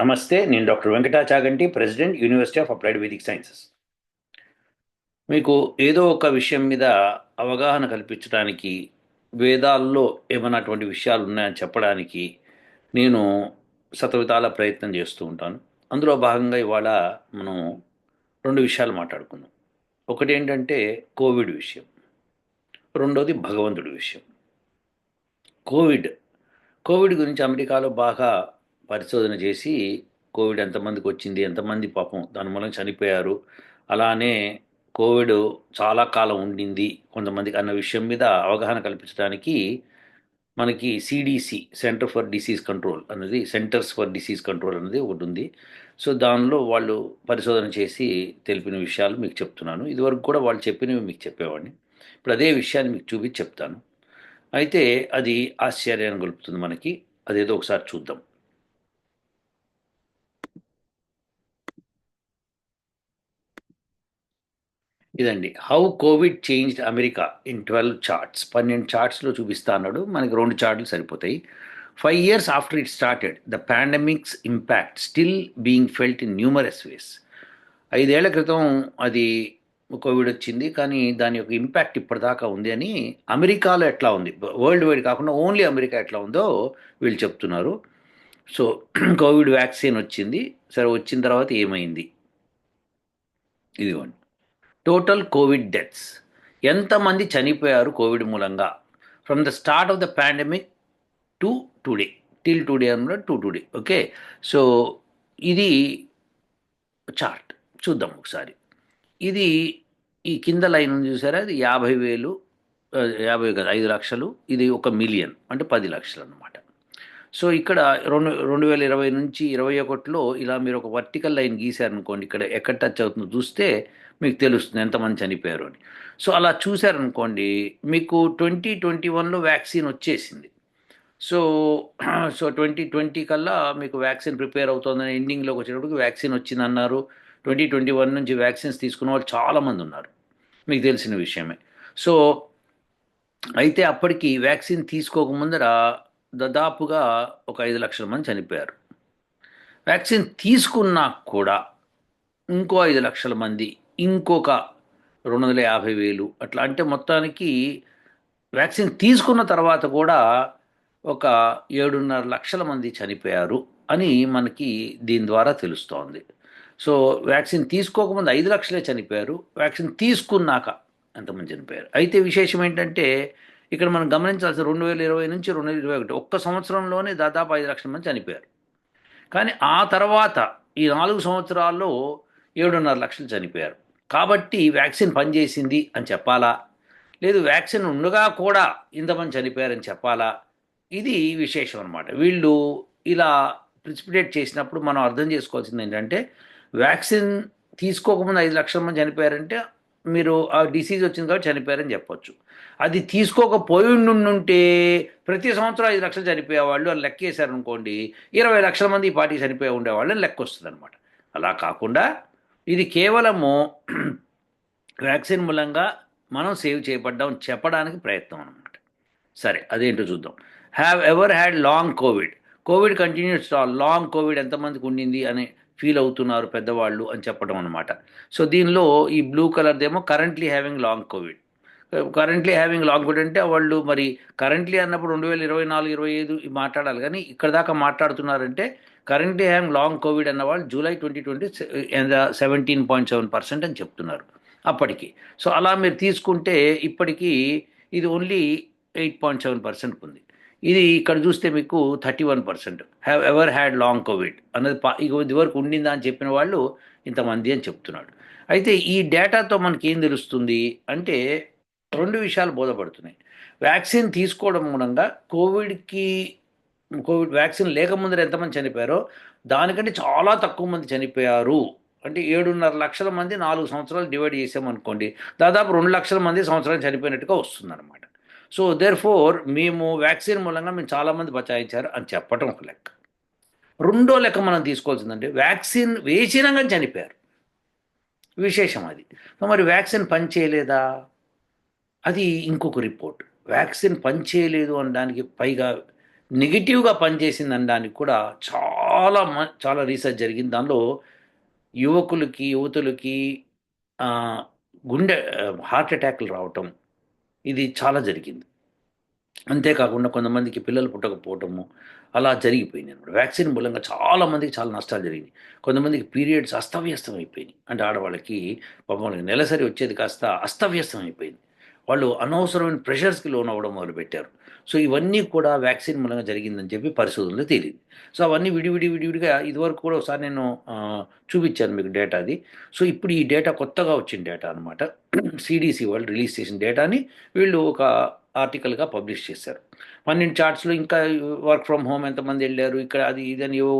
నమస్తే నేను doctor Venkata Chaganti president university of applied Vedic sciences. మీకు ఏదో ఒక విషయం మీద అవగాహన కల్పించడానికి వేదాల్లో ఏమన్నటువంటి విషయాలు ఉన్నాయని చెప్పడానికి నేను సతవితాల ప్రయత్నం చేస్తూ ఉంటాను. అందులో భాగంగా ఇవాళ మనం రెండు విషయాలు మాట్లాడుకుందాం. ఒకటి ఏంటంటే కోవిడ్ విషయం. రెండోది భగవంతుడి విషయం. కోవిడ్. కోవిడ్ గురించి అమెరికాలో బాగా పరిశోధన చేసి కోవిడ్ ఎంతమందికి వచ్చింది ఎంతమంది పాపం దాని మూలంగా చనిపోయారు. అలానే కోవిడ్ చాలా కాలం ఉండింది కొంతమందికి అన్న విషయం మీద అవగాహన కల్పించడానికి మనకి CDC centre for disease control అనేది సెంటర్స్ ఫర్ డిసీజ్ కంట్రోల్ అనేది ఒకటి ఉంది. సో దానిలో వాళ్ళు పరిశోధన చేసి తెలిపిన విషయాలు మీకు చెప్తున్నాను. ఇదివరకు కూడా వాళ్ళు చెప్పినవి మీకు చెప్పేవాడిని. ఇప్పుడు అదే విషయాన్ని మీకు చూపించి చెప్తాను. అయితే అది ఆశ్చర్యాన్ని గొలుపుతుంది మనకి. అదేదో ఒకసారి చూద్దాం. ఇదండి. How COVID changed America in twelve charts పన్నెండు చార్ట్స్లో చూపిస్తా అన్నాడు. మనకి రెండు చార్ట్లు సరిపోతాయి. Five years after it started the pandemic's impact still being felt in numerous ways ఐదేళ్ళ క్రితం అది కోవిడ్ వచ్చింది. కానీ దాని యొక్క ఇంపాక్ట్ ఇప్పటిదాకా ఉంది అని అమెరికాలో ఎట్లా ఉంది? వరల్డ్ వైడ్ కాకుండా ఓన్లీ అమెరికా ఎట్లా ఉందో వీళ్ళు చెప్తున్నారు. సో కోవిడ్ వ్యాక్సిన్ వచ్చింది. సరే వచ్చిన తర్వాత ఏమైంది? ఇదిగోండి. టోటల్ కోవిడ్ డెత్స్ ఎంతమంది చనిపోయారు కోవిడ్ మూలంగా? From the start of the pandemic to today till today అనమాట టు టుడే ఓకే సో ఇది చార్ట్ చూద్దాం ఒకసారి. ఇది ఈ కింద లైన్ ఉంది చూసారా? అది యాభై వేలు యాభై కదా ఐదు లక్షలు. ఇది ఒక మిలియన్ అంటే పది లక్షలు అనమాట సో ఇక్కడ రెండు రెండు వేల ఇరవై నుంచి ఇరవై ఒకటిలో ఇలా మీరు ఒక వర్టికల్ లైన్ గీశారనుకోండి ఇక్కడ ఎక్కడ టచ్ అవుతుందో చూస్తే మీకు తెలుస్తుంది ఎంతమంది చనిపోయారు అని. సో అలా చూశారనుకోండి మీకు ట్వంటీ ట్వంటీ వన్లో వ్యాక్సిన్ వచ్చేసింది. సో సో ట్వంటీ ట్వంటీ కల్లా మీకు వ్యాక్సిన్ ప్రిపేర్ అవుతుందని ఎండింగ్లోకి వచ్చేటప్పటికి వ్యాక్సిన్ వచ్చింది అన్నారు ట్వంటీ ట్వంటీ వన్ నుంచి వ్యాక్సిన్స్ తీసుకున్న వాళ్ళు చాలామంది ఉన్నారు. మీకు తెలిసిన విషయమే. సో అయితే అప్పటికి వ్యాక్సిన్ తీసుకోకముందర దాదాపుగా ఒక ఐదు లక్షల మంది చనిపోయారు. వ్యాక్సిన్ తీసుకున్నా కూడా ఇంకో ఐదు లక్షల మంది ఇంకొక రెండు వందల యాభై వేలు అట్లా. అంటే మొత్తానికి వ్యాక్సిన్ తీసుకున్న తర్వాత కూడా ఒక ఏడున్నర లక్షల మంది చనిపోయారు అని మనకి దీని ద్వారా తెలుస్తోంది. సో వ్యాక్సిన్ తీసుకోకముందు ఐదు లక్షలే చనిపోయారు. వ్యాక్సిన్ తీసుకున్నాక ఎంతమంది చనిపోయారు? అయితే విశేషం ఏంటంటే ఇక్కడ మనం గమనించాల్సిన రెండు వేల ఇరవై నుంచి రెండు వేల ఇరవై ఒకటి ఒక్క సంవత్సరంలోనే దాదాపు ఐదు లక్షల మంది చనిపోయారు. కానీ ఆ తర్వాత ఈ నాలుగు సంవత్సరాల్లో ఏడున్నర లక్షలు చనిపోయారు. కాబట్టి వ్యాక్సిన్ పనిచేసింది అని చెప్పాలా? లేదు వ్యాక్సిన్ ఉండగా కూడా ఇంతమంది చనిపోయారని చెప్పాలా? ఇది విశేషం అనమాట వీళ్ళు ఇలా ప్రిసిపిటేట్ చేసినప్పుడు మనం అర్థం చేసుకోవాల్సింది ఏంటంటే వ్యాక్సిన్ తీసుకోకముందు ఐదు లక్షల మంది చనిపోయారంటే మీరు ఆ డిసీజ్ వచ్చింది కాబట్టి చనిపోయారని చెప్పొచ్చు. అది తీసుకోకపోయి ఉంటే ప్రతి సంవత్సరం ఐదు లక్షలు చనిపోయేవాళ్ళు అని లెక్క వేశారనుకోండి ఇరవై లక్షల మంది ఈ పార్టీ చనిపోయి ఉండేవాళ్ళు అని లెక్క వస్తుంది అనమాట అలా కాకుండా ఇది కేవలము వ్యాక్సిన్ మూలంగా మనం సేవ్ చేయబడ్డాం చెప్పడానికి ప్రయత్నం అనమాట సరే అదేంటో చూద్దాం. Have ever had long COVID COVID continues long COVID ఎంతమందికి ఉండింది అని ఫీల్ అవుతున్నారు పెద్దవాళ్ళు అని చెప్పడం అనమాట సో దీనిలో ఈ blue కలర్దేమో currently having long COVID currently having long COVID అంటే వాళ్ళు మరి కరెంట్లీ అన్నప్పుడు రెండు వేల ఇరవై నాలుగు ఇరవై ఐదు మాట్లాడాలి. కానీ ఇక్కడ దాకా మాట్లాడుతున్నారంటే కరెంట్లీ హ్యాంగ్ లాంగ్ కోవిడ్ అన్న వాళ్ళు July twenty twenty seventeen point seven percent అని చెప్తున్నారు అప్పటికి. సో అలా మీరు తీసుకుంటే ఇప్పటికీ ఇది only eight point seven percent ఉంది ఇది ఇక్కడ చూస్తే మీకు thirty one percent. Have ever had long COVID అన్నది పా ఇక ఇదివరకు ఉండిందా అని చెప్పిన వాళ్ళు ఇంతమంది అని చెప్తున్నాడు. అయితే ఈ డేటాతో మనకి ఏం తెలుస్తుంది అంటే రెండు విషయాలు బోధపడుతున్నాయి. వ్యాక్సిన్ తీసుకోవడం మూలంగా కోవిడ్కి కోవిడ్ వ్యాక్సిన్ లేకముందర ఎంతమంది చనిపోయారో దానికంటే చాలా తక్కువ మంది చనిపోయారు. అంటే ఏడున్నర లక్షల మంది నాలుగు సంవత్సరాలు డివైడ్ చేసామనుకోండి దాదాపు రెండు లక్షల మంది సంవత్సరాలు చనిపోయినట్టుగా వస్తుందన్నమాట. సో దేర్ ఫోర్ మేము వ్యాక్సిన్ మూలంగా మేము చాలామంది బచాయించారు అని చెప్పటం ఒక లెక్క. రెండో లెక్క మనం తీసుకోవాల్సిందంటే వ్యాక్సిన్ వేసినాక చనిపోయారు. విశేషం అది. మరి వ్యాక్సిన్ పనిచేయలేదా? అది ఇంకొక రిపోర్ట్. వ్యాక్సిన్ పనిచేయలేదు అనడానికి పైగా నెగిటివ్గా పనిచేసింది అనడానికి కూడా చాలా మ చాలా రీసెర్చ్ జరిగింది. దానిలో యువకులకి యువతులకి గుండె హార్ట్ అటాక్లు రావటం ఇది చాలా జరిగింది. అంతేకాకుండా కొంతమందికి పిల్లలు పుట్టకపోవటము అలా జరిగిపోయింది అనమాట. వ్యాక్సిన్ మూలంగా చాలామందికి చాలా నష్టాలు జరిగినాయి. కొంతమందికి పీరియడ్స్ అస్తవ్యస్తం అయిపోయినాయి అంటే ఆడవాళ్ళకి పాపం వాళ్ళకి నెలసరి వచ్చేది కాస్త అస్తవ్యస్తం అయిపోయింది వాళ్ళు అనవసరమైన ప్రెషర్స్కి లోన్ అవ్వడం మొదలుపెట్టారు. సో ఇవన్నీ కూడా వ్యాక్సిన్ మూలంగా జరిగిందని చెప్పి పరిశోధనలో తేలింది. సో అవన్నీ విడివిడి విడివిడిగా ఇదివరకు కూడా ఒకసారి నేను చూపించాను మీకు డేటా అది. సో ఇప్పుడు ఈ డేటా కొత్తగా వచ్చిన డేటా అనమాట సిడిసి వాళ్ళు రిలీజ్ చేసిన డేటాని వీళ్ళు ఒక ఆర్టికల్గా పబ్లిష్ చేశారు. పన్నెండు చార్ట్స్లో ఇంకా వర్క్ ఫ్రమ్ హోమ్ ఎంతమంది వెళ్ళారు ఇక్కడ అది ఇదని ఏవో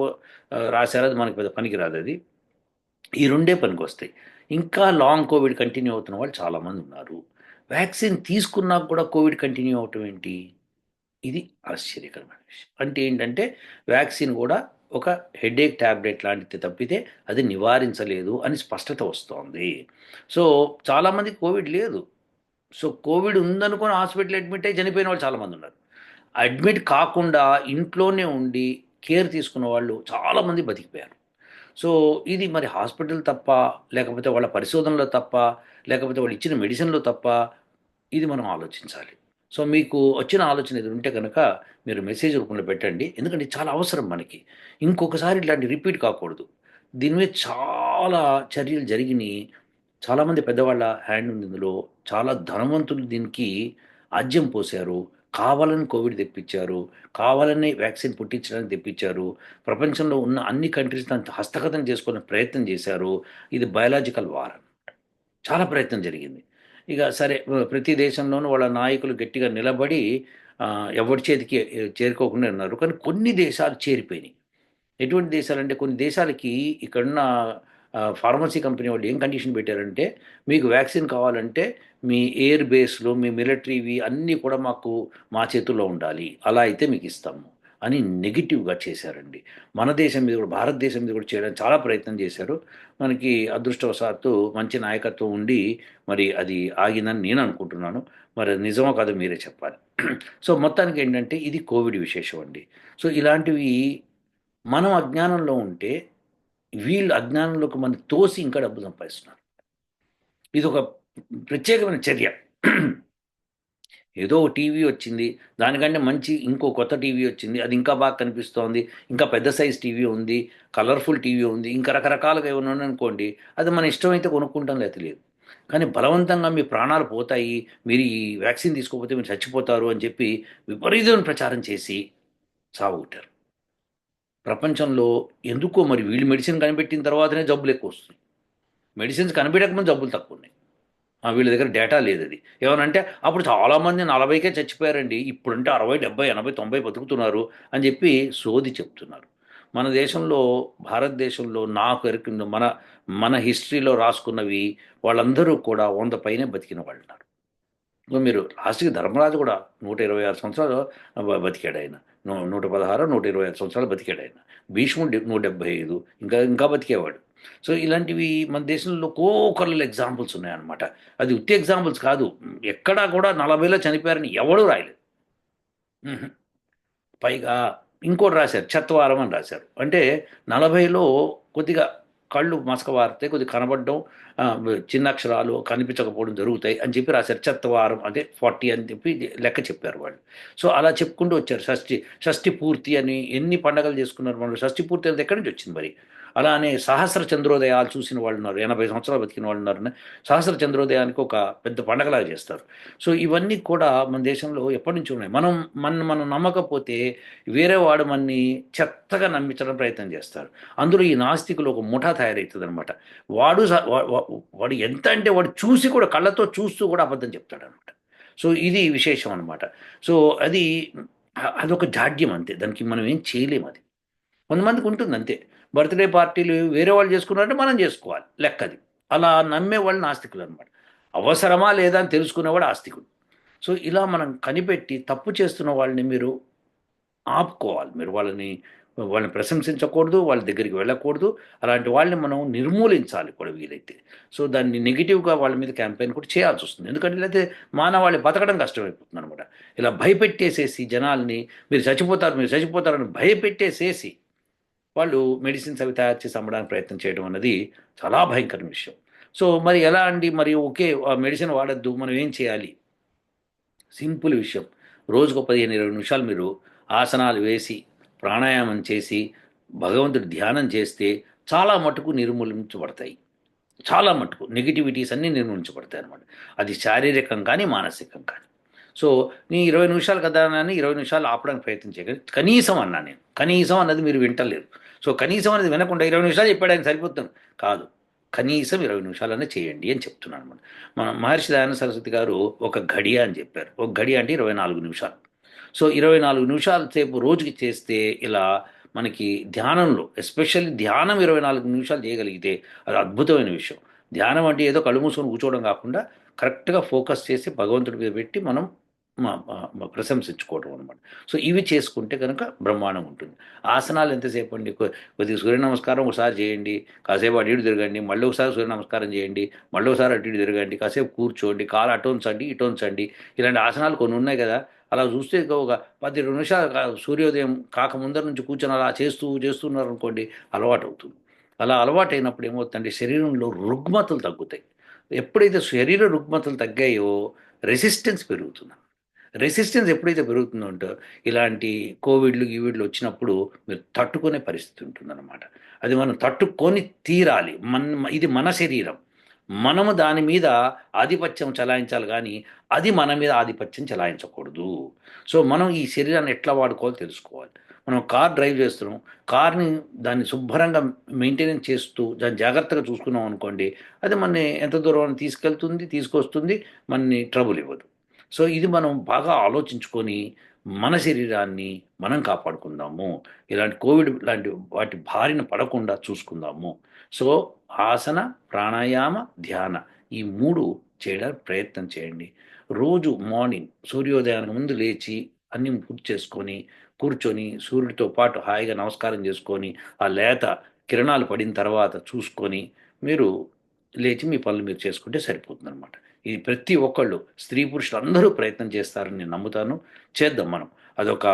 రాశారు. అది మనకి పెద్ద పనికిరాదు అది. ఈ రెండే పనికి వస్తాయి ఇంకా లాంగ్ కోవిడ్ కంటిన్యూ అవుతున్న వాళ్ళు చాలామంది ఉన్నారు. వ్యాక్సిన్ తీసుకున్నా కూడా కోవిడ్ కంటిన్యూ అవటం ఏంటి? ఇది ఆశ్చర్యకరమైన విషయం. అంటే ఏంటంటే వ్యాక్సిన్ కూడా ఒక హెడేక్ ట్యాబ్లెట్ లాంటిది తప్పితే అది నివారించలేదు అని స్పష్టత వస్తోంది. సో చాలామంది కోవిడ్ లేదు. సో కోవిడ్ ఉందనుకొని హాస్పిటల్ అడ్మిట్ అయ్యి చనిపోయిన వాళ్ళు చాలామంది ఉన్నారు. అడ్మిట్ కాకుండా ఇంట్లోనే ఉండి కేర్ తీసుకున్న వాళ్ళు చాలామంది బతికిపోయారు. సో ఇది మరి హాస్పిటల్ తప్ప లేకపోతే వాళ్ళ పరిశోధనలో తప్ప లేకపోతే వాళ్ళు ఇచ్చిన మెడిసిన్లో తప్ప ఇది మనం ఆలోచించాలి. సో మీకు వచ్చిన ఆలోచన ఇది ఉంటే కనుక మీరు మెసేజ్ రూపంలో పెట్టండి. ఎందుకంటే చాలా అవసరం మనకి. ఇంకొకసారి ఇట్లాంటి రిపీట్ కాకూడదు. దీని మీద చాలా చర్యలు జరిగినాయి. చాలామంది పెద్దవాళ్ళ హ్యాండ్ ఉంది ఇందులో. చాలా ధనవంతులు దీనికి ఆజ్యం పోశారు. కావాలని కోవిడ్ తెప్పించారు. కావాలని వ్యాక్సిన్ పుట్టించడానికి తెప్పించారు. ప్రపంచంలో ఉన్న అన్ని కంట్రీస్ దాన్ని హస్తగతం చేసుకునే ప్రయత్నం చేశారు. ఇది బయలాజికల్ వార్. చాలా ప్రయత్నం జరిగింది. ఇక సరే ప్రతి దేశంలోనూ వాళ్ళ నాయకులు గట్టిగా నిలబడి ఎవరి చేతికి చేరుకోకుండా ఉన్నారు. కానీ కొన్ని దేశాలు చేరిపోయినాయి. ఎటువంటి దేశాలంటే కొన్ని దేశాలకి ఇక్కడున్న ఫార్మసీ కంపెనీ వాళ్ళు ఏం కండిషన్ పెట్టారంటే మీకు వ్యాక్సిన్ కావాలంటే మీ ఎయిర్ బేస్లో మీ మిలిటరీవి అన్నీ కూడా మాకు మా చేతుల్లో ఉండాలి. అలా అయితే మీకు ఇస్తాము. అని నెగిటివ్గా చేశారండి. మన దేశం మీద కూడా భారతదేశం మీద కూడా చేయడానికి చాలా ప్రయత్నం చేశారు. మనకి అదృష్టవశాత్తు మంచి నాయకత్వం ఉండి మరి అది ఆగిందని నేను అనుకుంటున్నాను. మరి అది నిజమో కాదో మీరే చెప్పాలి. సో మొత్తానికి ఏంటంటే ఇది కోవిడ్ విశేషం అండి. సో ఇలాంటివి మనం అజ్ఞానంలో ఉంటే వీళ్ళు అజ్ఞానంలోకి మనం తోసి ఇంకా డబ్బు సంపాదిస్తున్నారు. ఇది ఒక ప్రత్యేకమైన చర్య. ఏదో టీవీ వచ్చింది. దానికంటే మంచి ఇంకో కొత్త టీవీ వచ్చింది. అది ఇంకా బాగా కనిపిస్తోంది. ఇంకా పెద్ద సైజ్ టీవీ ఉంది. కలర్ఫుల్ టీవీ ఉంది. ఇంకా రకరకాలుగా ఏమైనా ఉన్నాయి అనుకోండి అది మన ఇష్టమైతే కొనుక్కుంటాం లేదా లేదు. కానీ బలవంతంగా మీ ప్రాణాలు పోతాయి. మీరు ఈ వ్యాక్సిన్ తీసుకోకపోతే మీరు చచ్చిపోతారు అని చెప్పి విపరీతమైన ప్రచారం చేసి సాగుతారు ప్రపంచంలో ఎందుకో మరి వీళ్ళు మెడిసిన్ కనిపెట్టిన తర్వాతనే జబ్బులు ఎక్కువ వస్తుంది మెడిసిన్స్ కనిపెట్టకముందు జబ్బులు తక్కువ ఉన్నాయి. వీళ్ళ దగ్గర డేటా లేదు అది ఏమనంటే అప్పుడు చాలామంది నలభైకే చచ్చిపోయారండి. ఇప్పుడంటే అరవై డెబ్బై ఎనభై తొంభై బతుకుతున్నారు అని చెప్పి సోది చెప్తున్నారు. మన దేశంలో భారతదేశంలో నాకు ఎరికిన మన మన హిస్టరీలో రాసుకున్నవి వాళ్ళందరూ కూడా వంద పైనే బతికిన వాళ్ళు ఉన్నారు మీరు లాస్ట్కి ధర్మరాజు కూడా నూట ఇరవై ఆరు సంవత్సరాలు బతికాడు ఆయన. నూ- నూట పదహారు నూట ఇరవై ఆరు సంవత్సరాలు బతికాడు ఆయన. భీష్ముడు నూట డెబ్బై ఐదు ఇంకా ఇంకా బతికేవాడు. సో ఇలాంటివి మన దేశంలో కోకర్ల ఎగ్జాంపుల్స్ ఉన్నాయన్నమాట. అది ఉత్తి ఎగ్జాంపుల్స్ కాదు. ఎక్కడా కూడా నలభైలో చనిపోయారని ఎవడూ రాయలేదు. పైగా ఇంకోటి రాశారు చెత్తవారం అని రాశారు. అంటే నలభైలో కొద్దిగా కళ్ళు మసక వారితే కొద్దిగా కనబడడం చిన్న అక్షరాలు కనిపించకపోవడం జరుగుతాయి అని చెప్పి రాశారు. చెత్తవారం అంటే ఫార్టీ అని చెప్పి లెక్క చెప్పారు వాళ్ళు. సో అలా చెప్పుకుంటూ వచ్చారు. షష్ఠి షష్ఠి పూర్తి అని ఎన్ని పండగలు చేసుకున్నారు మనం షష్ఠి పూర్తి అనేది ఎక్కడి నుంచి వచ్చింది మరి? అలానే సహస్ర చంద్రోదయాలు చూసిన వాళ్ళు ఉన్నారు ఎనభై సంవత్సరాలు బతికిన వాళ్ళు ఉన్నారు సహస్ర చంద్రోదయానికి ఒక పెద్ద పండగలాగా చేస్తారు. సో ఇవన్నీ కూడా మన దేశంలో ఎప్పటి నుంచి ఉన్నాయి. మనం మన మనం నమ్మకపోతే వేరే వాడు మనని చెత్తగా నమ్మించడం ప్రయత్నం చేస్తారు. అందులో ఈ నాస్తికులు ఒక ముఠా తయారవుతుంది అనమాట వాడు వా- వాడు ఎంత అంటే వాడు చూసి కూడా కళ్ళతో చూస్తూ కూడా అబద్ధం చెప్తాడు అనమాట సో ఇది విశేషం అనమాట సో అది అదొక జాడ్యం అంతే. దానికి మనం ఏం చేయలేము అది. కొంతమందికి ఉంటుంది అంతే. బర్త్డే పార్టీలు వేరే వాళ్ళు చేసుకున్నారంటే మనం చేసుకోవాలి. లెక్కది. అలా నమ్మే వాళ్ళు నాస్తికులు అనమాట అవసరమా లేదా అని తెలుసుకునేవాడు ఆస్తికుడు. సో ఇలా మనం కనిపెట్టి తప్పు చేస్తున్న వాళ్ళని మీరు ఆపుకోవాలి. మీరు వాళ్ళని వాళ్ళని ప్రశంసించకూడదు వాళ్ళ దగ్గరికి వెళ్ళకూడదు. అలాంటి వాళ్ళని మనం నిర్మూలించాలి కూడా వీలైతే. సో దాన్ని నెగిటివ్గా వాళ్ళ మీద క్యాంపెయిన్ కూడా చేయాల్సి వస్తుంది. ఎందుకంటే లేకపోతే మానవాళి బతకడం కష్టమైపోతుంది అనమాట ఇలా భయపెట్టేసేసి జనాల్ని మీరు చచ్చిపోతారు మీరు చచ్చిపోతారని భయపెట్టేసేసి వాళ్ళు మెడిసిన్స్ అవి తయారు చేసి అమ్మడానికి ప్రయత్నం చేయడం అన్నది చాలా భయంకరమైన విషయం. సో మరి ఎలా అండి? మరి ఓకే మెడిసిన్ వాడద్దు మనం ఏం చేయాలి? సింపుల్ విషయం. రోజుకు పదిహేను ఇరవై నిమిషాలు మీరు ఆసనాలు వేసి ప్రాణాయామం చేసి భగవంతుడు ధ్యానం చేస్తే చాలా మటుకు నిర్మూలించబడతాయి. చాలా మటుకు. నెగిటివిటీస్ అన్నీ నిర్మూలించబడతాయి అనమాట అది శారీరకం కానీ మానసికం కానీ. సో నీ ఇరవై నిమిషాలు కదా అని ఇరవై నిమిషాలు ఆపడానికి ప్రయత్నం చేయగలి కనీసం అన్నా నేను కనీసం అన్నది మీరు వింటలేరు. సో కనీసం అనేది వినకుండా ఇరవై నిమిషాలు చెప్పాడు ఆయన సరిపోతుంది. కాదు కనీసం ఇరవై నిమిషాలనే చేయండి అని చెప్తున్నాను అనమాట మన మహర్షి దయానంద సరస్వతి గారు ఒక గడియ అని చెప్పారు. ఒక గడియ అంటే ఇరవై నాలుగు నిమిషాలు. సో ఇరవై నాలుగు నిమిషాల సేపు రోజుకి చేస్తే ఇలా మనకి ధ్యానంలో ఎస్పెషల్లీ ధ్యానం ఇరవై నాలుగు నిమిషాలు చేయగలిగితే అది అద్భుతమైన విషయం. ధ్యానం అంటే ఏదో కళ్ళు మూసుకొని కూర్చోవడం కాకుండా కరెక్ట్గా ఫోకస్ చేసి భగవంతుడి మీద పెట్టి మనం ప్రశంసించుకోవడం అనమాట సో ఇవి చేసుకుంటే కనుక బ్రహ్మాండం ఉంటుంది. ఆసనాలు ఎంతసేపు అండి? కొద్దిగా సూర్య నమస్కారం ఒకసారి చేయండి కాసేపు అటు ఇటు తిరగండి మళ్ళీ ఒకసారి సూర్య నమస్కారం చేయండి మళ్ళీ ఒకసారి అటు ఇటు తిరగండి కాసేపు కూర్చోండి కాలు అటు ఉంచండి ఇలాంటి ఆసనాలు కొన్ని ఉన్నాయి కదా అలా చూస్తే ఒక పది రెండు నిమిషాలు సూర్యోదయం కాక ముందర నుంచి కూర్చొని అలా చేస్తూ చేస్తున్నారు అనుకోండి అలవాటు అవుతుంది. అలా అలవాటు అయినప్పుడు ఏమవుతుందంటే శరీరంలో రుగ్మతలు తగ్గుతాయి. ఎప్పుడైతే శరీర రుగ్మతలు తగ్గాయో రెసిస్టెన్స్ పెరుగుతుంది. రెసిస్టెన్స్ ఎప్పుడైతే పెరుగుతుందో ఉంటో ఇలాంటి కోవిడ్లు గీవిడ్లు వచ్చినప్పుడు మీరు తట్టుకునే పరిస్థితి ఉంటుందన్నమాట. అది మనం తట్టుకొని తీరాలి. మన ఇది మన శరీరం. మనము దాని మీద ఆధిపత్యం చలాయించాలి కానీ అది మన మీద ఆధిపత్యం చలాయించకూడదు. సో మనం ఈ శరీరాన్ని ఎట్లా వాడుకోవాలో తెలుసుకోవాలి. మనం కార్ డ్రైవ్ చేస్తున్నాం. కార్ని దాన్ని శుభ్రంగా మెయింటెనెన్స్ చేస్తూ దాన్ని జాగ్రత్తగా చూసుకున్నాం అనుకోండి అది మన ఎంత దూరం తీసుకెళ్తుంది తీసుకొస్తుంది మనని ట్రబుల్ ఇవ్వదు. సో ఇది మనం బాగా ఆలోచించుకొని మన శరీరాన్ని మనం కాపాడుకుందాము. ఇలాంటి కోవిడ్ లాంటి వాటి బారిన పడకుండా చూసుకుందాము. సో ఆసన ప్రాణాయామ ధ్యాన ఈ మూడు చేయడానికి ప్రయత్నం చేయండి. రోజు మార్నింగ్ సూర్యోదయానికి ముందు లేచి అన్ని పూర్తి చేసుకొని కూర్చొని సూర్యుడితో పాటు హాయిగా నమస్కారం చేసుకొని ఆ లేత కిరణాలు పడిన తర్వాత చూసుకొని మీరు లేచి మీ పనులు మీరు చేసుకుంటే సరిపోతుంది అనమాట ఇది ప్రతి ఒక్కళ్ళు స్త్రీ పురుషులు అందరూ ప్రయత్నం చేస్తారని నేను నమ్ముతాను. చేద్దాం మనం. అదొక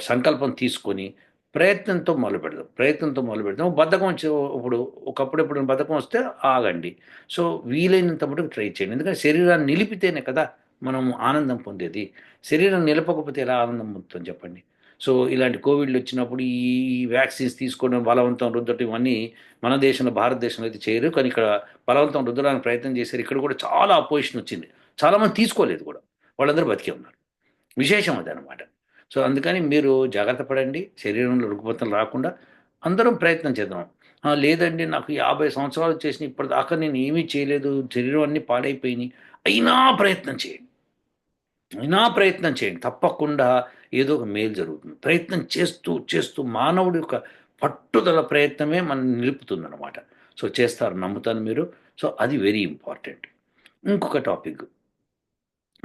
సంకల్పం తీసుకొని ప్రయత్నంతో మొదలు పెడదాం. ప్రయత్నంతో మొదలు పెడదాం. బద్ధకం వచ్చి ఇప్పుడు ఒకప్పుడు ఎప్పుడు బద్ధకం వస్తే ఆగండి. సో వీలైనంత మటుకు ట్రై చేయండి. ఎందుకంటే శరీరాన్ని నిలిపితేనే కదా మనం ఆనందం పొందేది. శరీరం నిలపకపోతే ఎలా ఆనందం పొందుతుంది చెప్పండి? సో ఇలాంటి కోవిడ్లు వచ్చినప్పుడు ఈ వ్యాక్సిన్స్ తీసుకోవడం బలవంతం రుద్దటం ఇవన్నీ మన దేశంలో భారతదేశంలో అయితే చేయరు. కానీ ఇక్కడ బలవంతం రుద్దడానికి ప్రయత్నం చేశారు. ఇక్కడ కూడా చాలా అపోజిషన్ వచ్చింది. చాలామంది తీసుకోలేదు కూడా. వాళ్ళందరూ బతికే ఉన్నారు. విశేషం అది అనమాట సో అందుకని మీరు జాగ్రత్త పడండి. శరీరంలో రుగ్మతలు రాకుండా అందరం ప్రయత్నం చేద్దాం. లేదండి నాకు యాభై సంవత్సరాలు చేసిన ఇప్పటిదాకా నేను ఏమీ చేయలేదు. శరీరం అన్నీ పాడైపోయినాయి. అయినా ప్రయత్నం చేయండి. అయినా ప్రయత్నం చేయండి. తప్పకుండా ఏదో ఒక మేలు జరుగుతుంది. ప్రయత్నం చేస్తూ చేస్తూ మానవుడి యొక్క పట్టుదల ప్రయత్నమే మనం నిలుపుతుందన్నమాట. సో చేస్తారు నమ్ముతాను మీరు. సో అది వెరీ ఇంపార్టెంట్. ఇంకొక టాపిక్.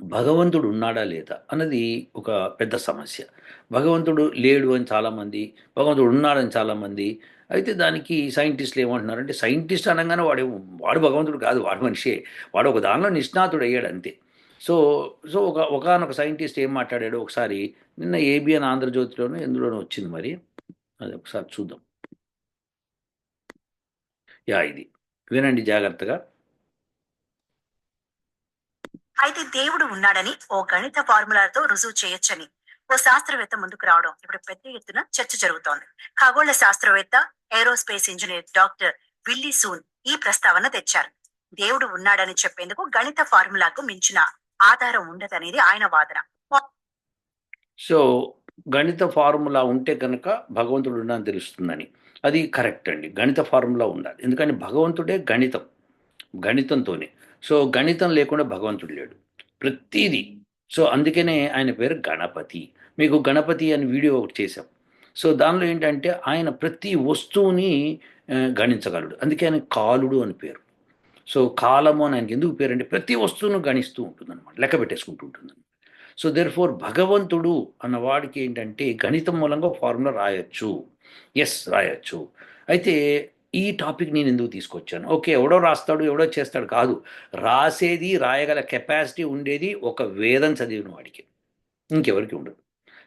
భగవంతుడు ఉన్నాడా లేదా అన్నది ఒక పెద్ద సమస్య. భగవంతుడు లేడు అని చాలామంది భగవంతుడు ఉన్నాడని చాలామంది అయితే దానికి సైంటిస్టులు ఏమంటున్నారంటే సైంటిస్ట్ అనగానే వాడు వాడు భగవంతుడు కాదు వాడు మనిషే. వాడు ఒక దానిలో నిష్ణాతుడు అయ్యాడు అంతే. సో సో ఒక ఒకనొక సైంటిస్ట్ ఏం మాట్లాడాడు? ఒకసారి నిన్న ఏబిఎన్ ఆంధ్రజ్యోతిలోనూ ఎందులోనూ వచ్చింది మరి. అది ఒకసారి చూద్దాం. యా ఇది. వినండి జాగ్రత్తగా. అయితే దేవుడు ఉన్నాడని ఓ గణిత ఫార్ములాతో రుజువు చేయొచ్చని ఓ శాస్త్రవేత్త ముందుకు రావడం. ఇప్పుడు పెద్ద ఎత్తున చర్చ జరుగుతోంది. ఖగోళ శాస్త్రవేత్త aerospace engineer doctor Willie Soon ఈ ప్రస్తావన తెచ్చారు. దేవుడు ఉన్నాడని చెప్పేందుకు గణిత ఫార్ములాకు మించిన ఆధారం ఉండదనేది ఆయన వాదన. సో గణిత ఫార్ములా ఉంటే కనుక భగవంతుడు ఉన్నాడని తెలుస్తుందని. అది కరెక్ట్ అండి. గణిత ఫార్ములా ఉండాలి. ఎందుకంటే భగవంతుడే గణితం. గణితంతోనే. సో గణితం లేకుండా భగవంతుడు లేడు. ప్రతిదీ. సో అందుకనే ఆయన పేరు గణపతి. మీకు గణపతి అని వీడియో ఒకటి చేశాం. సో దానిలో ఏంటంటే ఆయన ప్రతి వస్తువుని గణించగలడు. అందుకే ఆయన కాలుడు అని పేరు. సో కాలము అని ఆయనకి ఎందుకు పేరు అంటే ప్రతి వస్తువును గణిస్తూ ఉంటుంది అనమాట లెక్క పెట్టేసుకుంటూ ఉంటుంది సో దేర్ ఫోర్ భగవంతుడు అన్న వాడికి ఏంటంటే గణితం మూలంగా ఫార్ములా రాయొచ్చు. ఎస్ రాయొచ్చు. అయితే ఈ టాపిక్ నేను ఎందుకు తీసుకొచ్చాను? ఓకే ఎవడో రాస్తాడు ఎవడో చేస్తాడు కాదు. రాసేది రాయగల కెపాసిటీ ఉండేది ఒక వేదం చదివిన వాడికి. ఇంకెవరికి ఉండదు.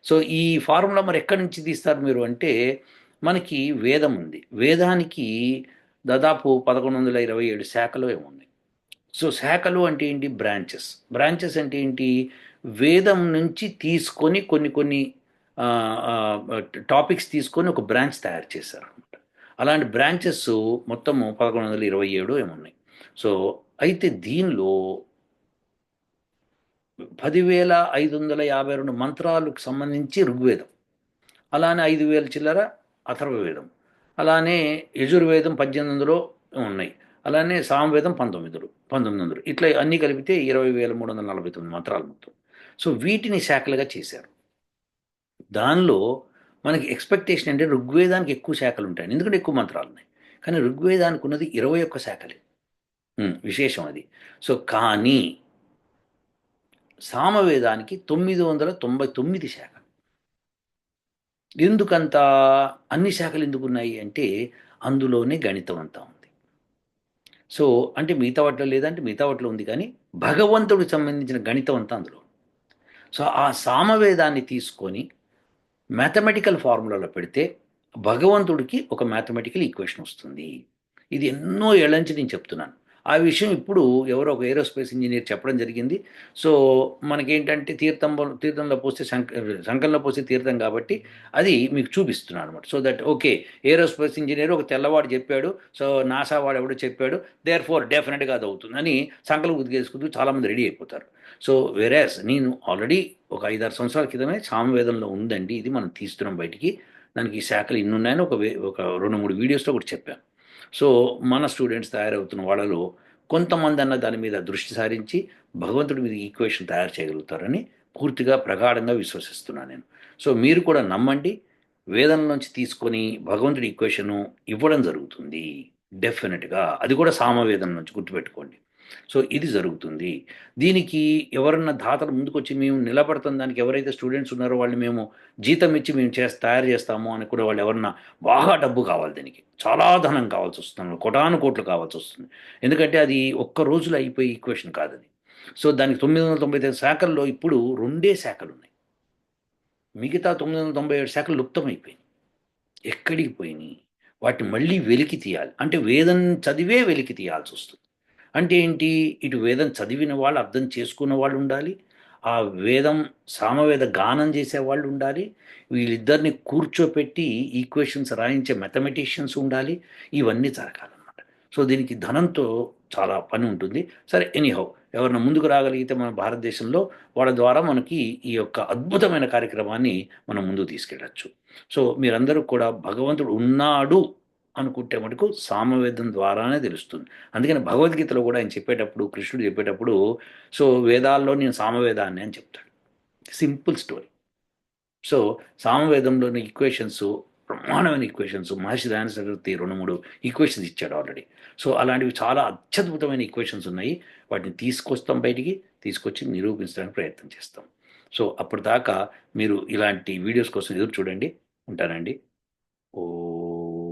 సో ఈ ఫార్ములా మరి ఎక్కడి నుంచి తీస్తారు మీరు అంటే మనకి వేదం ఉంది. వేదానికి దాదాపు పదకొండు వందల ఇరవై ఏడు శాఖలు ఏమున్నాయి సో శాఖలు అంటే ఏంటి? బ్రాంచెస్. బ్రాంచెస్ అంటే ఏంటి? వేదం నుంచి తీసుకొని కొన్ని కొన్ని టాపిక్స్ తీసుకొని ఒక బ్రాంచ్ తయారు చేశారు అనమాట అలాంటి బ్రాంచెస్ మొత్తము పదకొండు వందల ఇరవై ఏడు ఏమున్నాయి? సో అయితే దీనిలో పదివేల ఐదు వందల యాభై రెండు మంత్రాలకు సంబంధించి ఋగ్వేదం. అలానే ఐదు వేల చిల్లర అథర్వవేదం. అలానే యజుర్వేదం పద్దెనిమిది వందలు ఉన్నాయి. అలానే సామవేదం పంతొమ్మిదిలో పంతొమ్మిది వందలు ఇట్లా అన్నీ కలిపితే ఇరవై వేల మూడు వందల నలభై తొమ్మిది మంత్రాలు మొత్తం. సో వీటిని శాఖలుగా చేశారు. దానిలో మనకి ఎక్స్పెక్టేషన్ అంటే ఋగ్వేదానికి ఎక్కువ శాఖలు ఉంటాయి ఎందుకంటే ఎక్కువ మంత్రాలు ఉన్నాయి. కానీ ఋగ్వేదానికి ఉన్నది ఇరవై ఒక్క శాఖలే. విశేషం అది. సో కానీ సామవేదానికి తొమ్మిది వందల తొంభై తొమ్మిది శాఖ ఎందుకంత అన్ని శాఖలు ఎందుకు ఉన్నాయి అంటే అందులోనే గణితం అంతా ఉంది. సో అంటే మిగతా వాటిలో లేదంటే మిగతా వాటిలో ఉంది కానీ భగవంతుడికి సంబంధించిన గణితం అంతా అందులో సో ఆ సామవేదాన్ని తీసుకొని మ్యాథమెటికల్ ఫార్ములాలో పెడితే భగవంతుడికి ఒక మ్యాథమెటికల్ ఈక్వేషన్ వస్తుంది. ఇది ఎన్నో ఏళ్ళ నుంచి నేను చెప్తున్నాను. ఆ విషయం ఇప్పుడు ఎవరో ఒక ఏరోస్పేస్ ఇంజనీర్ చెప్పడం జరిగింది. సో మనకేంటంటే తీర్థం తీర్థంలో పోస్తే శంక శంఖంలో పోస్తే తీర్థం కాబట్టి అది మీకు చూపిస్తున్నాను అనమాట so that okay aerospace engineer ఒక తెల్లవాడు చెప్పాడు. సో నాసా వాడు ఎవడో చెప్పాడు. దేర్ ఫోర్ డెఫినెట్గా అది అవుతుంది అని సంకలు చాలామంది రెడీ అయిపోతారు. సో వెరాస్ నేను ఆల్రెడీ ఒక ఐదారు సంవత్సరాల క్రితమే సామవేదంలో ఉందండి. ఇది మనం తీస్తున్నాం బయటికి. దానికి ఈ శాఖలు ఇన్ని ఉన్నాయని ఒక వే- ఒక రెండు మూడు వీడియోస్లో కూడా చెప్పాను. సో మన స్టూడెంట్స్ తయారవుతున్న వాళ్ళలో కొంతమంది అన్న దాని మీద దృష్టి సారించి భగవంతుడి మీద ఈక్వేషన్ తయారు చేయగలుగుతారని పూర్తిగా ప్రగాఢంగా విశ్వసిస్తున్నాను నేను. సో మీరు కూడా నమ్మండి వేదం నుంచి తీసుకొని భగవంతుడి ఈక్వేషను ఇవ్వడం జరుగుతుంది. డెఫినెట్గా. అది కూడా సామవేదం నుంచి గుర్తుపెట్టుకోండి. సో ఇది జరుగుతుంది. దీనికి ఎవరన్నా దాతలు ముందుకొచ్చి మేము నిలబడతాం దానికి ఎవరైతే స్టూడెంట్స్ ఉన్నారో వాళ్ళు మేము జీతం ఇచ్చి మేము చేసి తయారు చేస్తాము అని కూడా వాళ్ళు ఎవరన్నా బాగా డబ్బు కావాలి దీనికి. చాలా ధనం కావాల్సి వస్తుంది. కొటాను కోట్లు కావాల్సి వస్తుంది. ఎందుకంటే అది ఒక్క రోజులో అయిపోయి ఈక్వేషన్ కాదు అది. సో దానికి తొమ్మిది వందల తొంభై ఐదు శాఖల్లో ఇప్పుడు రెండే శాఖలు ఉన్నాయి. మిగతా తొమ్మిది వందల తొంభై ఏడు శాఖలు లుప్తమైపోయినాయి. ఎక్కడికి పోయినాయి? వాటిని మళ్ళీ వెలికి తీయాలి. అంటే వేదం చదివే వెలికి తీయాల్సి వస్తుంది. అంటే ఏంటి? ఇటు వేదం చదివిన వాళ్ళు అర్థం చేసుకున్న వాళ్ళు ఉండాలి. ఆ వేదం సామవేద గానం చేసే వాళ్ళు ఉండాలి. వీళ్ళిద్దరిని కూర్చోపెట్టి ఈక్వేషన్స్ రాయించే మెథమెటిషియన్స్ ఉండాలి. ఇవన్నీ జరగాలన్నమాట. సో దీనికి ధనంతో చాలా పని ఉంటుంది. సరే ఎనీహౌ ఎవరైనా ముందుకు రాగలిగితే మన భారతదేశంలో వాళ్ళ ద్వారా మనకి ఈ యొక్క అద్భుతమైన కార్యక్రమాన్ని మనం ముందుకు తీసుకెళ్ళచ్చు. సో మీరందరూ కూడా భగవంతుడు ఉన్నాడు. అనుకుంటే మటుకు సామవేదం ద్వారానే తెలుస్తుంది. అందుకని భగవద్గీతలో కూడా ఆయన చెప్పేటప్పుడు కృష్ణుడు చెప్పేటప్పుడు సో వేదాల్లో నేను సామవేదాన్ని అని చెప్తాడు. Simple story. సో సామవేదంలోని ఈక్వేషన్స్ బ్రహ్మాండమైన ఈక్వేషన్స్ మహర్షి దయాన సరస్వతి రెండు మూడు ఈక్వేషన్స్ ఇచ్చాడు ఆల్రెడీ. సో అలాంటివి చాలా అత్యద్భుతమైన ఈక్వేషన్స్ ఉన్నాయి. వాటిని తీసుకొస్తాం బయటికి తీసుకొచ్చి నిరూపించడానికి ప్రయత్నం చేస్తాం. సో అప్పటిదాకా మీరు ఇలాంటి వీడియోస్ కోసం ఎదురు చూడండి. ఉంటానండి. ఓ